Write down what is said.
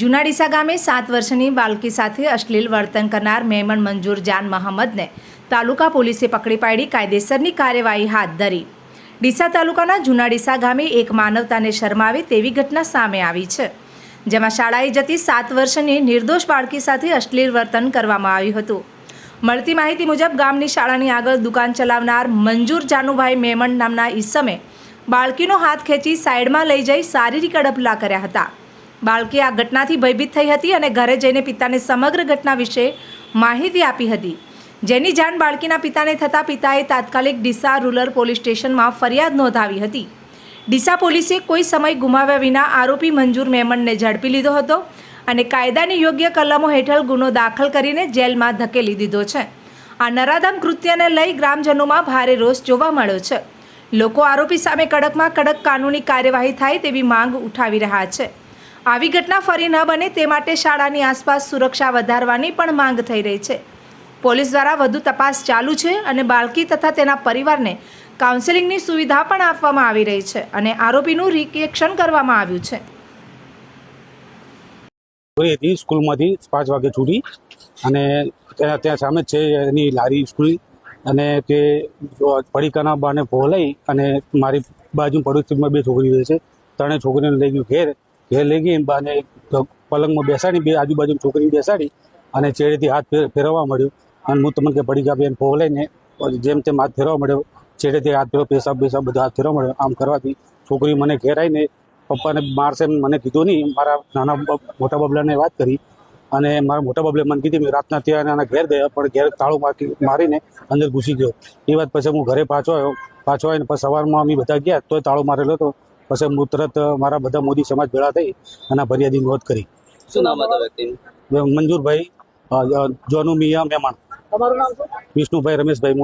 જુનાડીસા ગામે સાત વર્ષની બાળકી સાથે અશ્લીલ વર્તન કરનાર મેમણ મંજૂર જાન મહંમદને તાલુકા પોલીસે પકડી પાડી કાયદેસરની કાર્યવાહી હાથ ધરી. ડીસા તાલુકાના જુનાડીસા ગામે એક માનવતાને શરમાવે તેવી ઘટના સામે આવી છે, જેમાં શાળાએ જતી સાત વર્ષની નિર્દોષ બાળકી સાથે અશ્લીલ વર્તન કરવામાં આવ્યું હતું. મળતી માહિતી મુજબ, ગામની શાળાની આગળ દુકાન ચલાવનાર મંજૂર જાનુભાઈ મેમણ નામના ઈસમે બાળકીનો હાથ ખેંચી સાઈડમાં લઈ જઈ શારીરિક અડપલા કર્યા હતા. બાળકી આ ઘટનાથી ભયભીત થઈ હતી અને ઘરે જઈને પિતાને સમગ્ર ઘટના વિશે માહિતી આપી હતી. જેની જાણ બાળકીના પિતાને થતાં પિતાએ તાત્કાલિક ડીસા રૂરલ પોલીસ સ્ટેશનમાં ફરિયાદ નોંધાવી હતી. ડીસા પોલીસે કોઈ સમય ગુમાવ્યા વિના આરોપી મંજૂર મેમણને ઝડપી લીધો હતો અને કાયદાની યોગ્ય કલમો હેઠળ ગુનો દાખલ કરીને જેલમાં ધકેલી દીધો છે. આ નરાધમ કૃત્યને લઈ ગ્રામજનોમાં ભારે રોષ જોવા મળ્યો છે. લોકો આરોપી સામે કડકમાં કડક કાનૂની કાર્યવાહી થાય તેવી માંગ ઉઠાવી રહ્યા છે. આવી ઘટના ફરી ન બને તે માટે શાળાની આસપાસ સુરક્ષા વધારવાની પણ માંગ થઈ રહી છે. પોલીસ દ્વારા વધુ તપાસ ચાલુ છે અને બાળકી તથા તેના પરિવારને કાઉન્સેલિંગની સુવિધા પણ આપવામાં આવી રહી છે અને આરોપીનું રિએક્શન કરવામાં આવ્યું છે. સ્કૂલમાંથી પાંચ વાગે છૂટી અને ત્યાં સામે છે એની લારી સ્કૂલ અને તે પડીકાના બાને લઈ અને મારી બાજુ પડોશીમાં બે છોકરી રહે છે. ત્રણે છોકરીને લઈ ગયું ઘેર ઘેર લઈ ગઈ બાને પલંગમાં બેસાડી, બે આજુબાજુ છોકરી બેસાડી અને ચેડેથી હાથ ફેર- ફેરવવા મળ્યો. અને હું તમને કે પડી ગયા બેન લઈને જેમ તેમ હાથ ફેરવા મળ્યો. ચેડેથી હાથ ફેરવો, પેશાબ પેશાબ બધા હાથ ફેરવા મળ્યો. આમ કરવાથી છોકરી મને ઘેર આવીને પપ્પાને મારશે મને કીધું નહીં. મારા નાના મોટા બબલાને વાત કરી અને મારા મોટા બબલે મને કીધી રાતના ત્યાં એના ઘેર ગયા, પણ ઘેર તાળું મારી મારીને અંદર ઘૂસી ગયો. એ વાત પછી હું ઘરે પાછો આવ્યો. પાછો આવીને પછી સવારમાં અમે બધા ગયા, તોય તાળું મારેલો હતો. પછી હું તરત મારા બધા મોદી સમાજ ભેળા થઈ અને ફરિયાદી નોંધ કરી. શું નામ હતા વ્યક્તિનું? મંજુરભાઈ જોનુ મિયા મહેમાન તમારું નામ શું? વિષ્ણુભાઈ રમેશભાઈ મોદી.